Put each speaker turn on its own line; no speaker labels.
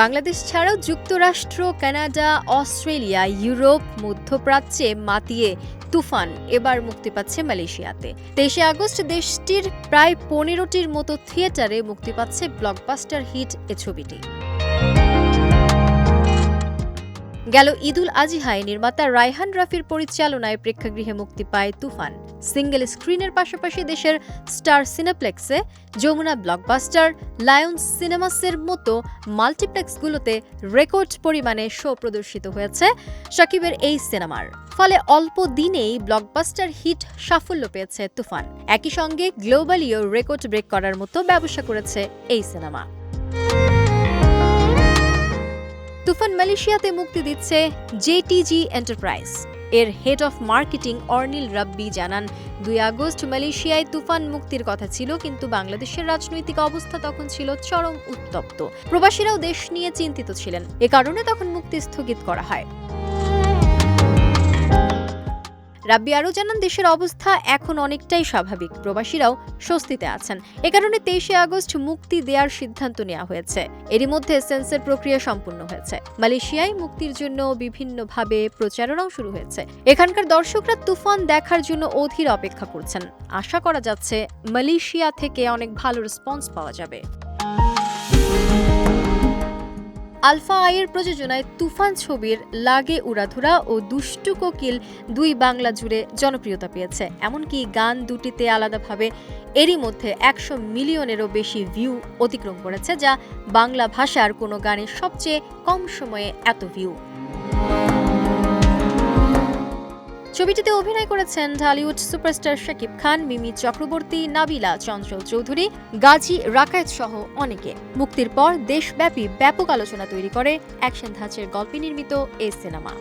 বাংলাদেশ ছাড়াও যুক্তরাষ্ট্র, Canada, Australia, Europe, মধ্যপ্রাচ্যে মাতিয়ে তুফান, এবার মুক্তি পাচ্ছে মালয়েশিয়াতে। তেইশে আগস্ট দেশটির প্রায় পনেরোটির মতো থিয়েটারে মুক্তি পাচ্ছে ব্লকবাস্টার হিট এ ছবিটি। গেল ঈদুল আজিহায় নির্মাতা রায়হান রাফির পরিচালনায় প্রেক্ষাগৃহে মুক্তি পায় তুফান। সিঙ্গেল স্ক্রিনের পাশাপাশি দেশের স্টার সিনেপ্লেক্সে যমুনা ব্লকবাস্টার, লায়ন্স সিনেমাসের মতো মাল্টিপ্লেক্সগুলোতে রেকর্ড পরিমাণে শো প্রদর্শিত হয়েছে শাকিবের এই সিনেমার। ফলে অল্প দিনেই ব্লকবাস্টার হিট সাফল্য পেয়েছে তুফান। একই সঙ্গে গ্লোবালিও রেকর্ড ব্রেক করার মতো ব্যবসা করেছে এই সিনেমা। তুফান মালয়েশিয়াতে মুক্তি দিচ্ছে জেটিজি এন্টারপ্রাইজ। এর head of marketing Arnil Rabbi জানান, দুই আগস্ট মালয়েশিয়ায় তুফান মুক্তির কথা ছিল, কিন্তু বাংলাদেশের রাজনৈতিক অবস্থা তখন ছিল চরম উত্তপ্ত। প্রবাসীরাও দেশ নিয়ে চিন্তিত ছিলেন। এ কারণে তখন মুক্তি স্থগিত করা হয়। রাব্বি আরও জানান, দেশের অবস্থা এখন অনেকটাই স্বাভাবিক। প্রবাসীরাও স্বস্তিতে আছেন। এ কারণে তেইশে আগস্ট মুক্তি দেওয়ার সিদ্ধান্ত নেওয়া হয়েছে। এরই মধ্যে সেন্সর প্রক্রিয়া সম্পূর্ণ হয়েছে। মালয়েশিয়ায় মুক্তির জন্য বিভিন্নভাবে প্রচারণাও শুরু হয়েছে। এখানকার দর্শকরা তুফান দেখার জন্য অধীর অপেক্ষা করছেন। আশা করা যাচ্ছে মালয়েশিয়া থেকে অনেক ভালো রেসপন্স পাওয়া যাবে। আলফা আয়ের প্রযোজনায় তুফান ছবির লাগে উড়াধুরা ও দুষ্টু কোকিল দুই বাংলা জুড়ে জনপ্রিয়তা পেয়েছে। এমনকি গান দুটিতে আলাদাভাবে এরই মধ্যে একশো মিলিয়নেরও বেশি ভিউ অতিক্রম করেছে, যা বাংলা ভাষার কোনো গানের সবচেয়ে কম সময়ে এত ভিউ। ছবিটিতে অভিনয় করেছেন ঢালিউড সুপারস্টার শাকিব খান, মিমি চক্রবর্তী, নাবিলা চঞ্চল চৌধুরী, গাজী রাকায়েত সহ অনেকে। মুক্তির পর দেশব্যাপী ব্যাপক আলোচনা তৈরি করে অ্যাকশন ধাঁচের গল্পে নির্মিত এই সিনেমা।